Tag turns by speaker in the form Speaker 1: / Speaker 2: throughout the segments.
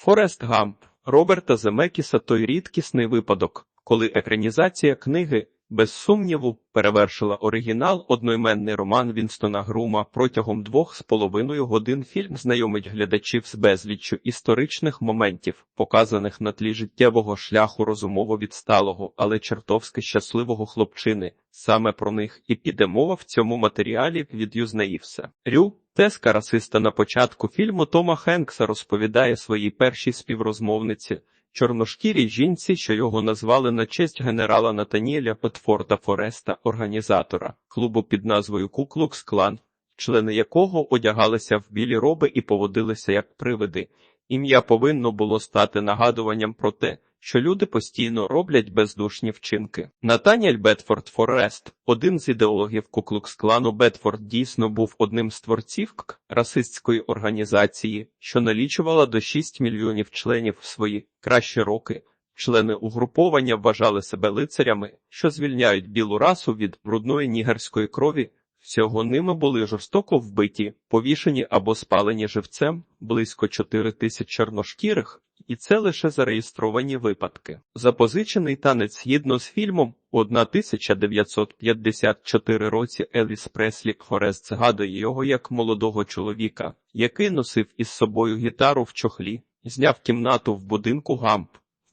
Speaker 1: Форест Гамп Роберта Земекіса той рідкісний випадок, коли екранізація книги, без сумніву, перевершила оригінал одноіменний роман Вінстона Грума протягом двох з половиною годин фільм знайомить глядачів з безліччю історичних моментів, показаних на тлі життєвого шляху розумово відсталого, але чертовски щасливого хлопчини. Саме про них і піде мова в цьому матеріалі від Юзнеївса. Рю, теска расиста на початку фільму Тома Хенкса розповідає своїй першій співрозмовниці, чорношкірій жінці, що його назвали на честь генерала Натаніеля Петфорда Фореста, організатора клубу під назвою Куклукс Клан, члени якого одягалися в білі роби і поводилися як привиди. Ім'я повинно було стати нагадуванням про те, що люди постійно роблять бездушні вчинки. Натаніель Бетфорд Форест, один з ідеологів Куклукс-клану Бетфорд, дійсно був одним з творців КК расистської організації, що налічувала до 6 мільйонів членів в свої кращі роки. Члени угруповання вважали себе лицарями, що звільняють білу расу від брудної нігерської крові. Всього ними були жорстоко вбиті, повішені або спалені живцем близько 4 тисяч чорношкірих, і це лише зареєстровані випадки. Запозичений танець згідно з фільмом у 1954 році Еліс Преслі Форест згадує його як молодого чоловіка, який носив із собою гітару в чохлі, зняв кімнату в будинку Гамп.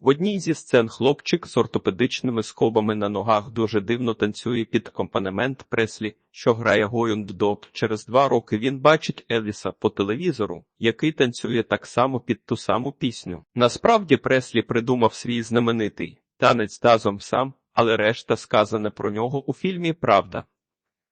Speaker 1: В одній зі сцен хлопчик з ортопедичними скобами на ногах дуже дивно танцює під акомпанемент Преслі, що грає Гоюнд Дог. Через два роки він бачить Елвіса по телевізору, який танцює так само під ту саму пісню. Насправді Преслі придумав свій знаменитий танець тазом сам, але решта сказане про нього у фільмі Правда.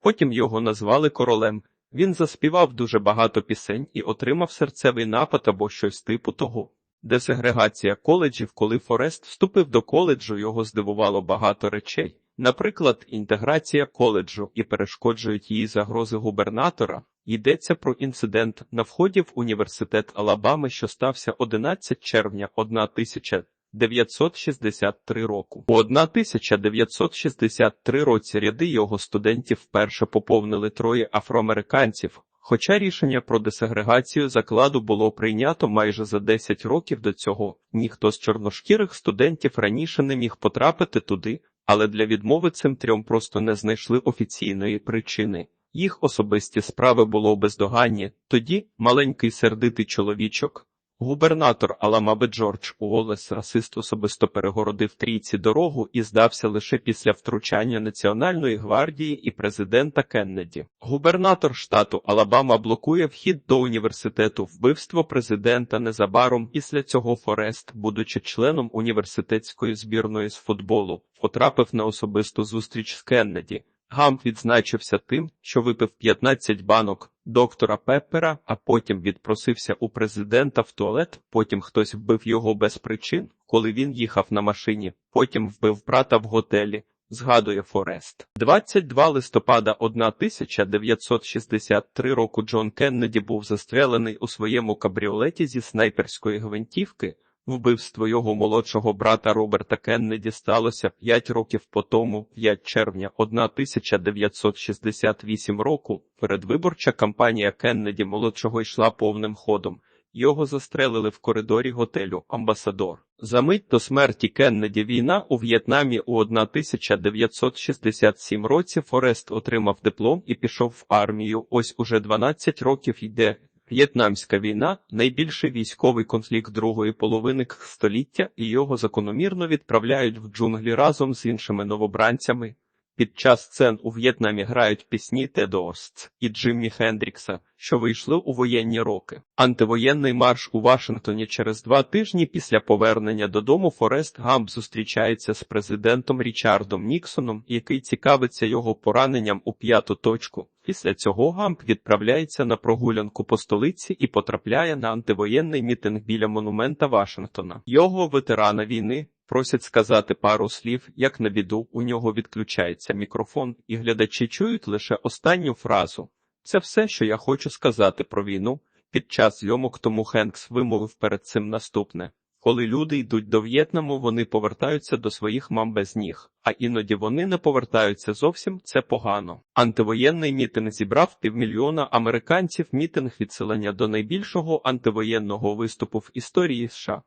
Speaker 1: Потім його назвали королем. Він заспівав дуже багато пісень і отримав серцевий напад або щось типу того. Десегрегація коледжів, коли Форест вступив до коледжу, його здивувало багато речей. Наприклад, інтеграція коледжу і перешкоджують її загрози губернатора. Йдеться про інцидент на вході в університет Алабами, що стався 11 червня 1963 року. У 1963 році ряди його студентів вперше поповнили троє афроамериканців. Хоча рішення про десегрегацію закладу було прийнято майже за 10 років до цього, ніхто з чорношкірих студентів раніше не міг потрапити туди, але для відмови цим трьом просто не знайшли офіційної причини. Їх особисті справи було бездоганні. Тоді маленький сердитий чоловічок, губернатор Аламаби Джордж Уоллес расист особисто перегородив трійці дорогу і здався лише після втручання Національної гвардії і президента Кеннеді. Губернатор штату Алабама блокує вхід до університету вбивство президента незабаром після цього Форест, будучи членом університетської збірної з футболу, потрапив на особисту зустріч з Кеннеді. Гамп відзначився тим, що випив 15 банок доктора Пеппера, а потім відпросився у президента в туалет. Потім хтось вбив його без причин, коли він їхав на машині. Потім вбив брата в готелі. Згадує Форест. 22 листопада 1963 року Джон Кеннеді був застрелений у своєму кабріолеті зі снайперської гвинтівки. Вбивство його молодшого брата Роберта Кеннеді сталося 5 років по тому, 5 червня 1968 року. Передвиборча кампанія Кеннеді молодшого йшла повним ходом. Його застрелили в коридорі готелю Амбасадор. За мить до смерті Кеннеді війна у В'єтнамі у 1967 році Форест отримав диплом і пішов в армію. Ось уже 12 років йде В'єтнамська війна найбільший військовий конфлікт другої половини століття, і його закономірно відправляють в джунглі разом з іншими новобранцями. Під час сцен у В'єтнамі грають пісні Орст і Джиммі Хендрікса, що вийшли у воєнні роки. Антивоєнний марш у Вашингтоні через два тижні після повернення додому Форест Гамп зустрічається з президентом Річардом Ніксоном, який цікавиться його пораненням у п'яту точку. Після цього Гамп відправляється на прогулянку по столиці і потрапляє на антивоєнний мітинг біля монумента Вашингтона. Його ветерана війни просять сказати пару слів, як на біду у нього відключається мікрофон, і глядачі чують лише останню фразу. Це все, що я хочу сказати про війну. Під час зйомок тому Хенкс вимовив перед цим наступне. Коли люди йдуть до В'єтнаму, вони повертаються до своїх мам без ніг, а іноді вони не повертаються зовсім. Це погано. Антивоєнний мітинг зібрав півмільйона американців. Мітинг відселення до найбільшого антивоєнного виступу в історії США.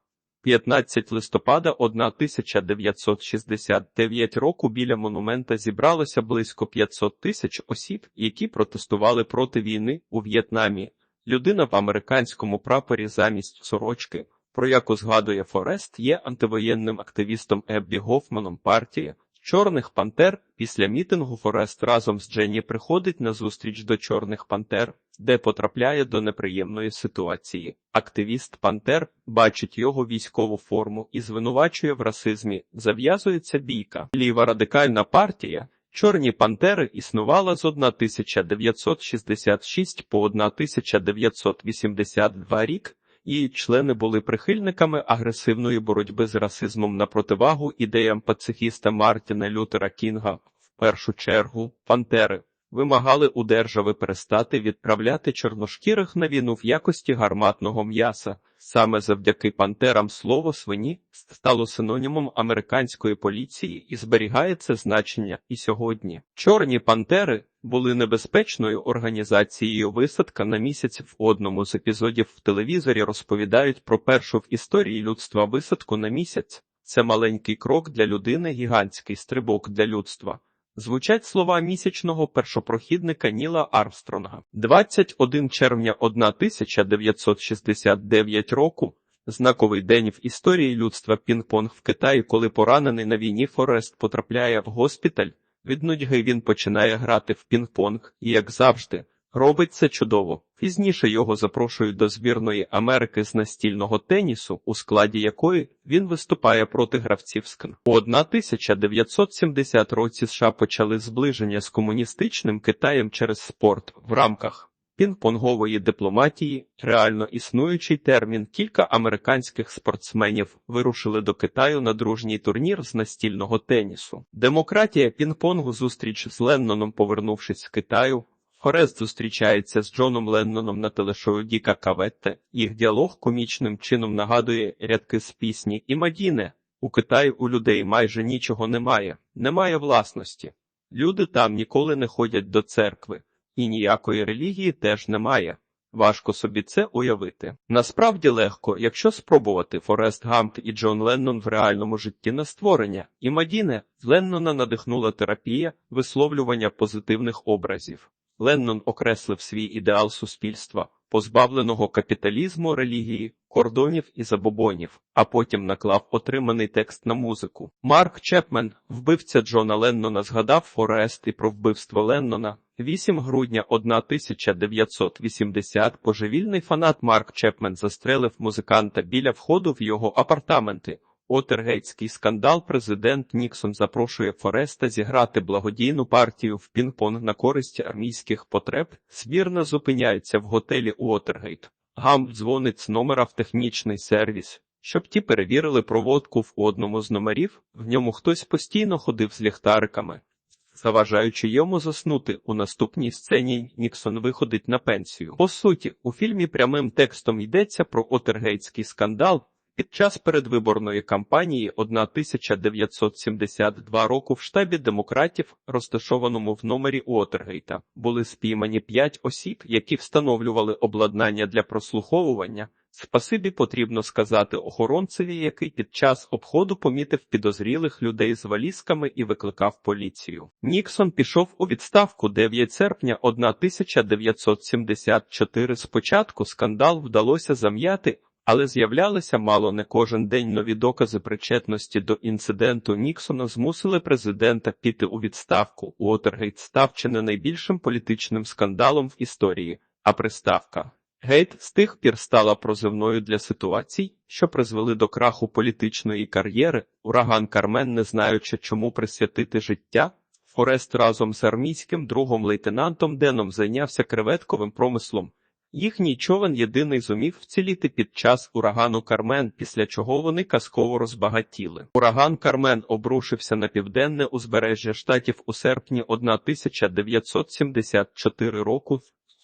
Speaker 1: 15 листопада 1969 року біля монумента зібралося близько 500 тисяч осіб, які протестували проти війни у В'єтнамі. Людина в американському прапорі замість сорочки, про яку згадує Форест, є антивоєнним активістом Еббі Гофманом партії Чорних Пантер. Після мітингу Форест разом з Дженні приходить на зустріч до Чорних Пантер, де потрапляє до неприємної ситуації. Активіст Пантер бачить його військову форму і звинувачує в расизмі. Зав'язується бійка. Ліва радикальна партія. Чорні пантери існувала з 1966 по 1982 рік. Її члени були прихильниками агресивної боротьби з расизмом на противагу ідеям пацифіста Мартіна Лютера Кінга. В першу чергу пантери вимагали у держави перестати відправляти чорношкірих на війну в якості гарматного м'яса. Саме завдяки пантерам слово свині стало синонімом американської поліції і зберігає це значення і сьогодні. Чорні пантери були небезпечною організацією висадка на місяць в одному з епізодів в телевізорі розповідають про першу в історії людства висадку на місяць. Це маленький крок для людини, гігантський стрибок для людства. Звучать слова місячного першопрохідника Ніла Армстронга. 21 червня 1969 року. Знаковий день в історії людства Пінг-Понг в Китаї, коли поранений на війні Форест потрапляє в госпіталь. Від нудьги він починає грати в пінг-понг і, як завжди, робить це чудово. Пізніше його запрошують до збірної Америки з настільного тенісу, у складі якої він виступає проти гравців СКН. У 1970 році США почали зближення з комуністичним Китаєм через спорт в рамках. Пінг-понгової дипломатії, реально існуючий термін, кілька американських спортсменів вирушили до Китаю на дружній турнір з настільного тенісу. Демократія пінг-понгу зустріч з Ленноном, повернувшись з Китаю. Форест зустрічається з Джоном Ленноном на телешоу Діка Каветте. Їх діалог комічним чином нагадує рядки з пісні і Мадіне. У Китаї у людей майже нічого немає, немає власності. Люди там ніколи не ходять до церкви. І ніякої релігії теж немає. Важко собі це уявити. Насправді легко, якщо спробувати Форест Гамп і Джон Леннон в реальному житті на створення, і Мадіне Леннона надихнула терапія висловлювання позитивних образів. Леннон окреслив свій ідеал суспільства, позбавленого капіталізму, релігії, кордонів і забобонів, а потім наклав отриманий текст на музику. Марк Чепмен, вбивця Джона Леннона, згадав Форест і про вбивство Леннона. 8 грудня 1980 божевільний фанат Марк Чепмен застрелив музиканта біля входу в його апартаменти. Отергейтський скандал президент Ніксон запрошує Фореста зіграти благодійну партію в пінг-понг на користь армійських потреб. Збірна зупиняється в готелі Уотергейт. Гамп дзвонить з номера в технічний сервіс, щоб ті перевірили проводку в одному з номерів. В ньому хтось постійно ходив з ліхтариками. Заважаючи йому заснути, у наступній сцені Ніксон виходить на пенсію. По суті, у фільмі прямим текстом йдеться про Отергейтський скандал. Під час передвиборної кампанії 1972 року в штабі демократів, розташованому в номері Уотергейта, були спіймані п'ять осіб, які встановлювали обладнання для прослуховування. Спасибі потрібно сказати охоронцеві, який під час обходу помітив підозрілих людей з валізками і викликав поліцію. Ніксон пішов у відставку 9 серпня 1974. Спочатку скандал вдалося зам'яти. Але з'являлися мало не кожен день нові докази причетності до інциденту Ніксона змусили президента піти у відставку. Уотергейт став чи не найбільшим політичним скандалом в історії, а приставка Гейт з тих пір стала прозивною для ситуацій, що призвели до краху політичної кар'єри. Ураган Кармен, не знаючи, чому присвятити життя. Форест разом з армійським другом лейтенантом Деном зайнявся креветковим промислом. Їхній човен єдиний зумів вціліти під час урагану Кармен, після чого вони казково розбагатіли. Ураган Кармен обрушився на південне узбережжя штатів у серпні 1974 року.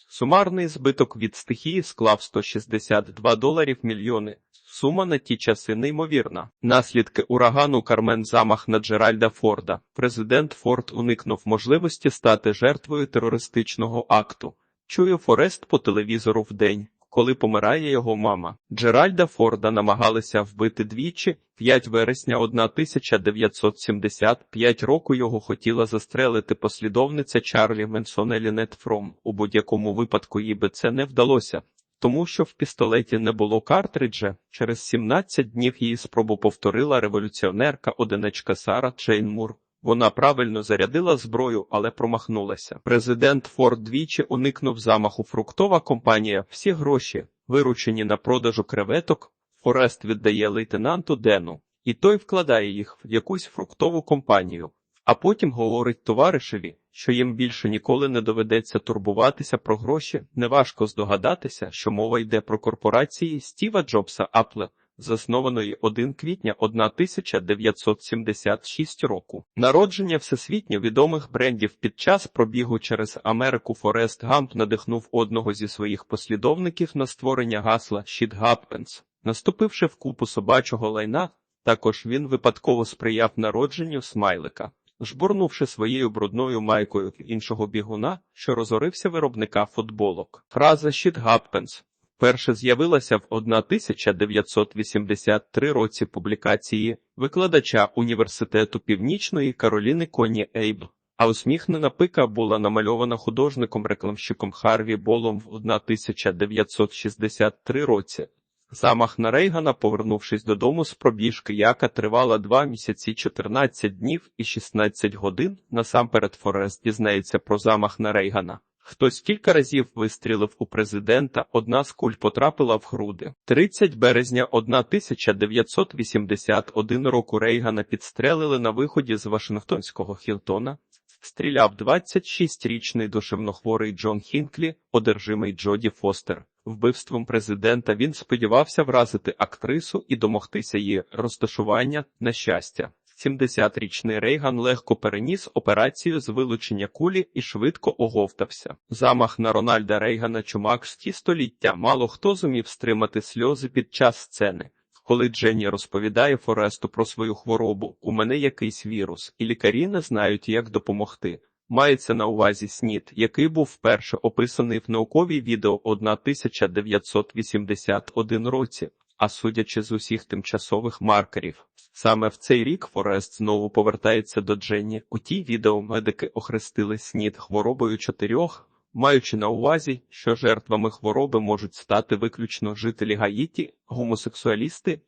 Speaker 1: Сумарний збиток від стихії склав 162 доларів мільйони. Сума на ті часи неймовірна. Наслідки урагану Кармен замах на Джеральда Форда. Президент Форд уникнув можливості стати жертвою терористичного акту. Чує Форест по телевізору вдень, коли помирає його мама. Джеральда Форда намагалися вбити двічі. 5 вересня 1975 року його хотіла застрелити послідовниця Чарлі Менсона Лінет Фром. У будь-якому випадку їй би це не вдалося. Тому що в пістолеті не було картриджа, через 17 днів її спробу повторила революціонерка одиничка Сара Джейн Мур. Вона правильно зарядила зброю, але промахнулася. Президент Форд двічі уникнув замаху. Фруктова компанія. Всі гроші, виручені на продажу креветок, Форест віддає лейтенанту Дену, і той вкладає їх в якусь фруктову компанію. А потім говорить товаришеві, що їм більше ніколи не доведеться турбуватися про гроші. Неважко здогадатися, що мова йде про корпорації Стіва Джобса Apple, заснованої 1 квітня 1976 року. Народження всесвітньо відомих брендів під час пробігу через Америку Форест Гамп надихнув одного зі своїх послідовників на створення гасла «Shit happens». Наступивши в купу собачого лайна, також він випадково сприяв народженню смайлика. Жбурнувши своєю брудною майкою іншого бігуна, що розорився виробника футболок. Фраза «Shit happens» вперше з'явилася в 1983 році публікації викладача Університету Північної Кароліни Коні Ейбл, а усміхнена пика була намальована художником-рекламщиком Харві Болом в 1963 році. Замах на Рейгана, повернувшись додому з пробіжки, яка тривала 2 місяці 14 днів і 16 годин, насамперед Форест дізнається про замах на Рейгана. Хтось кілька разів вистрілив у президента, одна з куль потрапила в груди. 30 березня 1981 року Рейгана підстрелили на виході з Вашингтонського Хілтона. Стріляв 26-річний душевнохворий Джон Хінклі, одержимий Джоді Фостер. Вбивством президента він сподівався вразити актрису і домогтися її розташування на щастя. 70-річний Рейган легко переніс операцію з вилучення кулі і швидко оговтався. Замах на Рональда Рейгана чумак з ті століття мало хто зумів стримати сльози під час сцени. Коли Дженні розповідає Форесту про свою хворобу, у мене якийсь вірус, і лікарі не знають, як допомогти. Мається на увазі СНІД, який був вперше описаний в науковій відео 1981 році, а судячи з усіх тимчасових маркерів. Саме в цей рік Форест знову повертається до Дженні. У тій відео медики охрестили СНІД хворобою чотирьох, маючи на увазі, що жертвами хвороби можуть стати виключно жителі Гаїті, гомосексуалісти,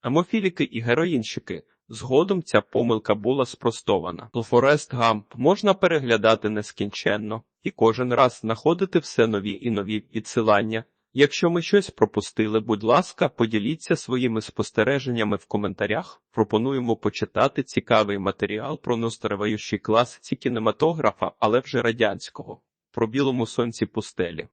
Speaker 1: амофіліки і героїнщики. Згодом ця помилка була спростована. Форест Гамп можна переглядати нескінченно і кожен раз знаходити все нові і нові підсилання. Якщо ми щось пропустили, будь ласка, поділіться своїми спостереженнями в коментарях. Пропонуємо почитати цікавий матеріал про ностареваючий класиці кінематографа, але вже радянського, про білому сонці пустелі.